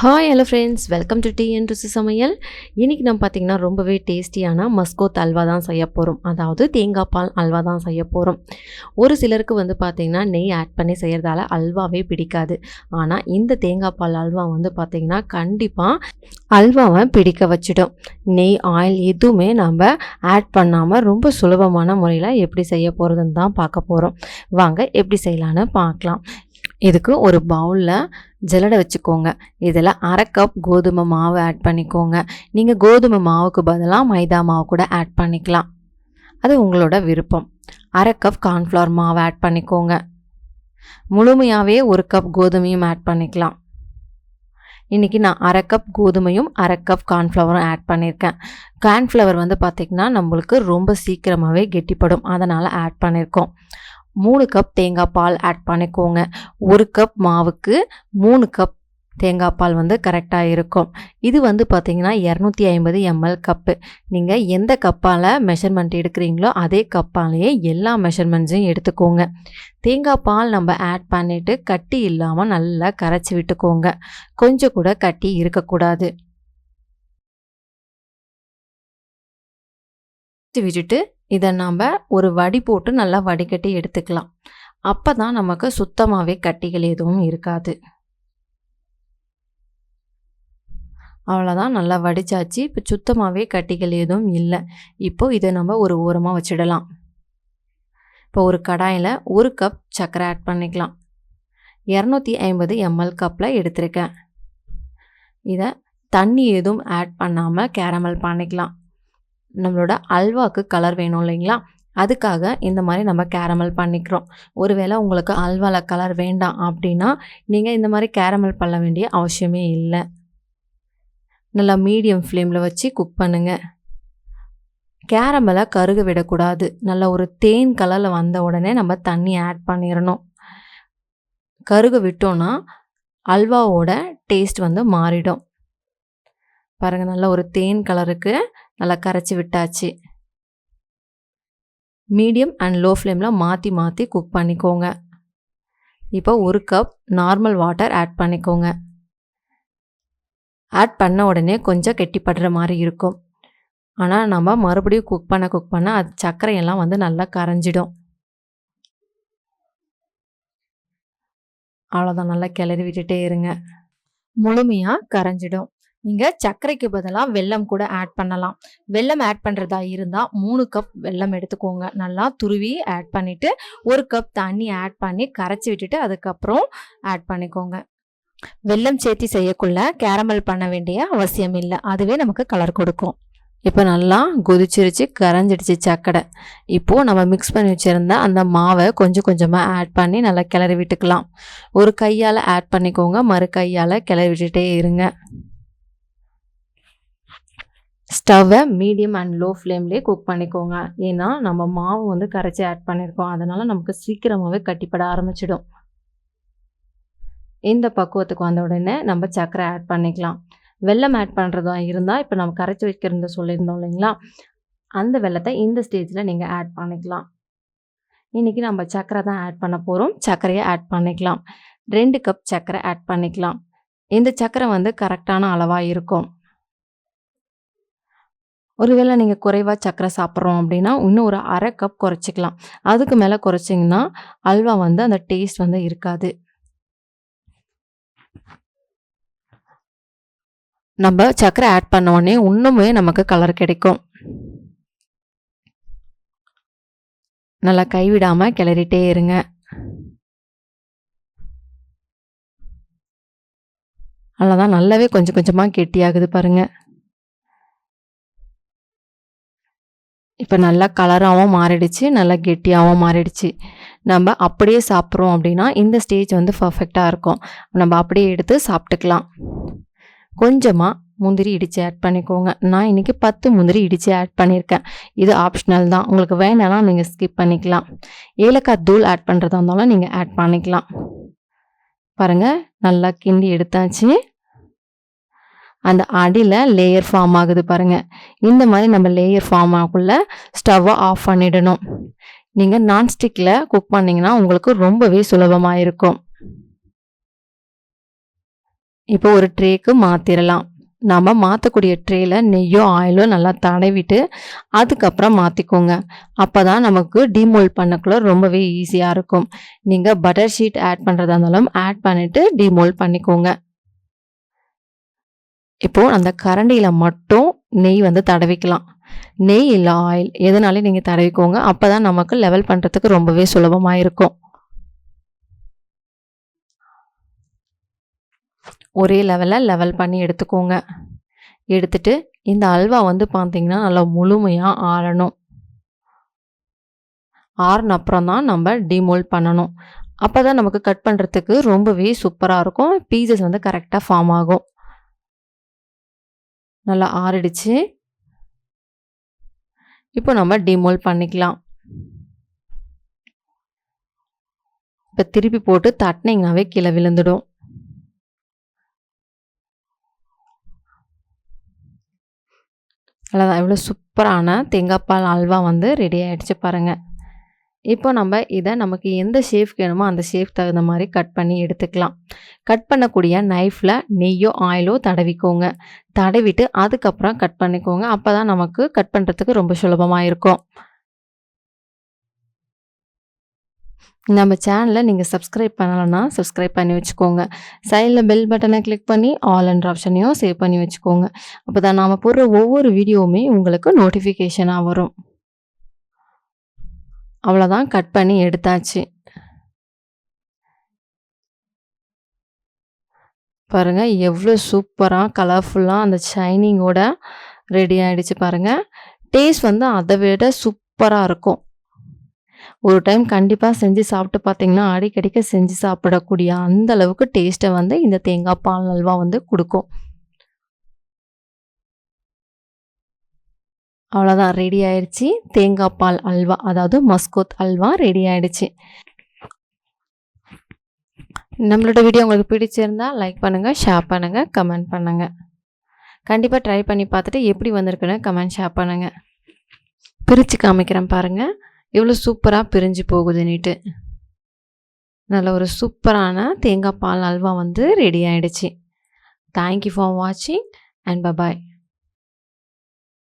Hi hello friends welcome to T N ருசி சமையல் இன்றைக்கி நம்ம பார்த்திங்கன்னா ரொம்பவே டேஸ்டியான மஸ்கோத் அல்வா தான் செய்ய போகிறோம் அதாவது தேங்காய் பால் அல்வா தான் செய்ய போகிறோம் ஒரு சிலருக்கு வந்து பார்த்திங்கன்னா நெய் ஆட் பண்ணி செய்கிறதால அல்வாவே பிடிக்காது. ஆனால் இந்த தேங்காய் பால் அல்வா வந்து பார்த்திங்கன்னா கண்டிப்பாக அல்வாவை பிடிக்க வச்சிடும். நெய் ஆயில் எதுவுமே நம்ம ஆட் பண்ணாமல் ரொம்ப சுலபமான முறையில் எப்படி செய்ய போகிறதுன்னு தான் பார்க்க போகிறோம் வாங்க எப்படி செய்யலான்னு பார்க்கலாம். இதுக்கு ஒரு பவுலில் ஜல்லடை வச்சுக்கோங்க. இதில் அரை கப் கோதுமை மாவு ஆட் பண்ணிக்கோங்க. நீங்கள் கோதுமை மாவுக்கு பதிலாக மைதா மாவு கூட ஆட் பண்ணிக்கலாம். அது உங்களோட விருப்பம். அரை கப் கார்ன்ஃப்ளவர் மாவு ஆட் பண்ணிக்கோங்க. முழுமையாகவே ஒரு கப் கோதுமையும் ஆட் பண்ணிக்கலாம். இன்றைக்கி நான் அரை கப் கோதுமையும் அரை கப் கார்ன்ஃப்ளவரும் ஆட் பண்ணியிருக்கேன் கார்ன்ஃப்ளவர் வந்து பார்த்திங்கன்னா நம்மளுக்கு ரொம்ப சீக்கிரமாகவே கெட்டிப்படும். அதனால் ஆட் பண்ணியிருக்கோம் மூணு கப் தேங்காய் பால் ஆட் பண்ணிக்கோங்க. ஒரு கப் மாவுக்கு மூணு கப் தேங்காய் பால் வந்து கரெக்டாக இருக்கும். இது வந்து பார்த்திங்கன்னா இரநூத்தி ஐம்பது எம்எல் கப்பு நீங்கள் எந்த கப்பால் மெஷர்மெண்ட் எடுக்கிறீங்களோ அதே கப்பாலேயே எல்லா மெஷர்மெண்ட்ஸையும் எடுத்துக்கோங்க. தேங்காய் பால் நம்ம ஆட் பண்ணிவிட்டு கட்டி இல்லாமல் நல்லா கரைச்சி விட்டுக்கோங்க. கொஞ்சம் கூட கட்டி இருக்கக்கூடாது. விட்டுட்டு இதை நாம் ஒரு வடி போட்டு நல்லா வடிகட்டி எடுத்துக்கலாம். அப்போ தான் நமக்கு சுத்தமாகவே கட்டிகள் எதுவும் இருக்காது. அவ்வளோதான் நல்லா வடிச்சாச்சு. இப்போ சுத்தமாகவே கட்டிகள் எதுவும் இல்லை. இப்போது இதை நம்ம ஒரு ஓரமாக வச்சிடலாம். இப்போ ஒரு கடாயில் ஒரு கப் சர்க்கரை ஆட் பண்ணிக்கலாம். இரநூத்தி ஐம்பது எம்எல் கப்பில் எடுத்திருக்கேன். இதை தண்ணி எதுவும் ஆட் பண்ணாமல் கேரமல் பண்ணிக்கலாம். நம்மளோட அல்வாவுக்கு கலர் வேணும் இல்லைங்களா? அதுக்காக இந்த மாதிரி நம்ம கேரமல் பண்ணிக்கிறோம். ஒருவேளை உங்களுக்கு அல்வாவில் கலர் வேண்டாம் அப்படின்னா நீங்கள் இந்த மாதிரி கேரமல் பண்ண வேண்டிய அவசியமே இல்லை. நல்லா மீடியம் ஃப்ளேமில் வச்சு குக் பண்ணுங்கள் கேரமலை கருக விடக்கூடாது. நல்ல ஒரு தேன் கலரில் வந்த உடனே நம்ம தண்ணி ஆட் பண்ணிடணும் கருக விட்டோன்னா அல்வாவோட டேஸ்ட் வந்து மாறிடும். பாருங்கள் நல்ல ஒரு தேன் கலருக்கு நல்லா கரைச்சி விட்டாச்சு. மீடியம் அண்ட் லோ ஃப்ளேமில் மாற்றி மாற்றி குக் பண்ணிக்கோங்க. இப்போ ஒரு கப் நார்மல் வாட்டர் ஆட் பண்ணிக்கோங்க. ஆட் பண்ண உடனே கொஞ்சம் கெட்டிப்படுற மாதிரி இருக்கும். ஆனால் நம்ம மறுபடியும் குக் பண்ண குக் பண்ண அது சர்க்கரையெல்லாம் வந்து நல்லா கரைஞ்சிடும். அவ்வளோதான் நல்லா கிளறி விட்டுட்டே இருங்க. முழுமையாக கரைஞ்சிடும். நீங்கள் சர்க்கரைக்கு பதிலாக வெல்லம் கூட ஆட் பண்ணலாம். வெல்லம் ஆட் பண்ணுறதா இருந்தால் மூணு கப் வெல்லம் எடுத்துக்கோங்க. நல்லா துருவி ஆட் பண்ணிவிட்டு ஒரு கப் தண்ணி ஆட் பண்ணி கரைச்சி விட்டுட்டு அதுக்கப்புறம் ஆட் பண்ணிக்கோங்க. வெல்லம் சேர்த்தி செய்யக்குள்ள கேரமல் பண்ண வேண்டிய அவசியம் இல்லை. அதுவே நமக்கு கலர் கொடுக்கும். இப்போ நல்லா கொதிச்சிருச்சு கரைஞ்சிடுச்சு சக்கடை இப்போது நம்ம மிக்ஸ் பண்ணி வச்சுருந்த அந்த மாவை கொஞ்சம் கொஞ்சமாக ஆட் பண்ணி நல்லா கிளறி விட்டுக்கலாம். ஒரு கையால் ஆட் பண்ணிக்கோங்க மறு கையால் கிளறி விட்டுட்டே இருங்க. ஸ்டவ்வை மீடியம் அண்ட் லோ ஃப்ளேம்லேயே குக் பண்ணிக்கோங்க. ஏன்னா நம்ம மாவு வந்து கரைச்சி ஆட் பண்ணியிருக்கோம் அதனால் நமக்கு சீக்கிரமாகவே கட்டிப்பட ஆரம்பிச்சிடும். இந்த பக்குவத்துக்கு வந்த உடனே நம்ம சர்க்கரை ஆட் பண்ணிக்கலாம். வெள்ளம் ஆட் பண்ணுறதா இருந்தால் இப்போ நம்ம கரைச்சி வைக்கிறது சொல்லியிருந்தோம் இல்லைங்களா? அந்த வெள்ளத்தை இந்த ஸ்டேஜில் நீங்கள் ஆட் பண்ணிக்கலாம். இன்றைக்கி நம்ம சர்க்கரை தான் ஆட் பண்ண போகிறோம் சர்க்கரையை ஆட் பண்ணிக்கலாம். ரெண்டு கப் சர்க்கரை ஆட் பண்ணிக்கலாம். இந்த சர்க்கரை வந்து கரெக்டான அளவாக இருக்கும். ஒருவேளை நீங்கள் குறைவாக சர்க்கரை சாப்பிட்றோம் அப்படின்னா இன்னும் ஒரு அரை கப் குறைச்சிக்கலாம். அதுக்கு மேலே குறைச்சிங்கன்னா அல்வா வந்து அந்த டேஸ்ட் வந்து இருக்காது. நம்ம சர்க்கரை ஆட் பண்ண உடனே இன்னுமே நமக்கு கலர் கிடைக்கும். நல்லா கைவிடாமல் கிளறிட்டே இருங்க. அவ்வளோதான் நல்லாவே கொஞ்சம் கொஞ்சமாக கெட்டியாகுது பாருங்கள் இப்போ நல்லா கலராகவும் மாறிடுச்சு நல்லா கெட்டியாகவும் மாறிடுச்சு. நம்ம அப்படியே சாப்பிட்றோம் அப்படின்னா இந்த ஸ்டேஜ் வந்து பர்ஃபெக்டாக இருக்கும். நம்ம அப்படியே எடுத்து சாப்பிட்டுக்கலாம். கொஞ்சமாக முந்திரி இடித்து ஆட் பண்ணிக்கோங்க. நான் இன்றைக்கி பத்து முந்திரி இடித்து ஆட் பண்ணியிருக்கேன் இது ஆப்ஷனல் தான். உங்களுக்கு வேணாலும் நீங்கள் ஸ்கிப் பண்ணிக்கலாம். ஏலக்காய் தூள் ஆட் பண்ணுறதா இருந்தாலும் நீங்கள் ஆட் பண்ணிக்கலாம். பாருங்கள் நல்லா கிண்டி எடுத்தாச்சு. அந்த அடியில் லேயர் ஃபார்ம் ஆகுது பாருங்கள் இந்த மாதிரி நம்ம லேயர் ஃபார்ம் ஆகக்குள்ள ஸ்டவ்வை ஆஃப் பண்ணிடணும். நீங்கள் நான்ஸ்டிக்கில் குக் பண்ணிங்கன்னா உங்களுக்கு ரொம்பவே சுலபமாக இருக்கும். இப்போ ஒரு ட்ரேக்கு மாற்றிடலாம் நம்ம மாற்றக்கூடிய ட்ரேயில் நெய்யோ ஆயிலோ நல்லா தடவிட்டு அதுக்கப்புறம் மாற்றிக்கோங்க அப்போ தான் நமக்கு டிமோல்ட் பண்ணக்குள்ள ரொம்பவே ஈஸியாக இருக்கும். நீங்கள் பட்டர் ஷீட் ஆட் பண்ணுறதா இருந்தாலும் ஆட் பண்ணிவிட்டு டிமோல்ட் பண்ணிக்கோங்க. இப்போது அந்த கரண்டியில் மட்டும் நெய் வந்து தடவிக்கலாம். நெய் இல்லை ஆயில் எதனாலே நீங்கள் தடவிக்கோங்க. அப்போ தான் நமக்கு லெவல் பண்ணுறதுக்கு ரொம்பவே சுலபமாக இருக்கும். ஒரே லெவலில் லெவல் பண்ணி எடுத்துக்கோங்க. எடுத்துட்டு இந்த அல்வா வந்து பார்த்திங்கன்னா நல்லா முழுமையாக ஆறணும். ஆறின அப்புறம் தான் நம்ம டிமோல்ட் பண்ணணும். அப்போ தான் நமக்கு கட் பண்ணுறதுக்கு ரொம்பவே சூப்பராக இருக்கும். பீசஸ் வந்து கரெக்டாக ஃபார்ம் ஆகும். நல்லா ஆறிடுச்சு. இப்போ நம்ம டிமோல்ட் பண்ணிக்கலாம். இப்போ திருப்பி போட்டு தட்டினீங்கனாவே கீழே விழுந்துடும். அவ்வளோதான் எவ்வளோ சூப்பரான தேங்காய் பால் அல்வா வந்து ரெடி ஆகிடுச்சு பாருங்கள் இப்போ நம்ம இதை நமக்கு எந்த ஷேஃப்க்கு வேணுமோ அந்த ஷேஃப் தகுந்த மாதிரி கட் பண்ணி எடுத்துக்கலாம். கட் பண்ணக்கூடிய நைஃப்பில் நெய்யோ ஆயிலோ தடவிக்கோங்க. தடவிட்டு அதுக்கப்புறம் கட் பண்ணிக்கோங்க. அப்போ தான் நமக்கு கட் பண்ணுறதுக்கு ரொம்ப சுலபமாக இருக்கும். நம்ம சேனலை நீங்கள் சப்ஸ்கிரைப் பண்ணலைன்னா சப்ஸ்கிரைப் பண்ணி வச்சுக்கோங்க. சைடில் பெல் பட்டனை கிளிக் பண்ணி ஆல் அண்ட் ஆப்ஷனையும் சேவ் பண்ணி வச்சுக்கோங்க. அப்போ தான் நாம் போடுற ஒவ்வொரு வீடியோவுமே உங்களுக்கு நோட்டிஃபிகேஷனாக வரும். அவ்வளோதான் கட் பண்ணி எடுத்தாச்சு. பாருங்கள் எவ்வளோ சூப்பராக கலர்ஃபுல்லாக அந்த ஷைனிங்கோட ரெடி ஆகிடுச்சு பாருங்கள் டேஸ்ட் வந்து அதை விட சூப்பராக இருக்கும். ஒரு டைம் கண்டிப்பாக செஞ்சு சாப்பிட்டு பார்த்தீங்கன்னா அடிக்கடிக்க செஞ்சு சாப்பிடக்கூடிய அந்த அளவுக்கு டேஸ்ட்டை வந்து இந்த தேங்காய் பால் அல்வா வந்து கொடுக்கும். அவ்வளோதான் ரெடி ஆயிடுச்சு. தேங்காய் பால் அல்வா அதாவது மஸ்கோத் அல்வா ரெடி ஆயிடுச்சு. நம்மளோட வீடியோ உங்களுக்கு பிடிச்சிருந்தா லைக் பண்ணுங்கள் ஷேர் பண்ணுங்கள் கமெண்ட் பண்ணுங்கள் கண்டிப்பாக ட்ரை பண்ணி பார்த்துட்டு எப்படி வந்திருக்குன்னு கமெண்ட் ஷேர் பண்ணுங்கள் பிரித்து காமிக்கிறேன் பாருங்கள் எவ்வளோ சூப்பராக பிரிஞ்சு போகுதுன்னுட்டு நல்ல ஒரு சூப்பரான தேங்காய் பால் அல்வா வந்து ரெடி ஆகிடுச்சு தேங்க்யூ ஃபார் வாட்சிங் அண்ட் பபாய்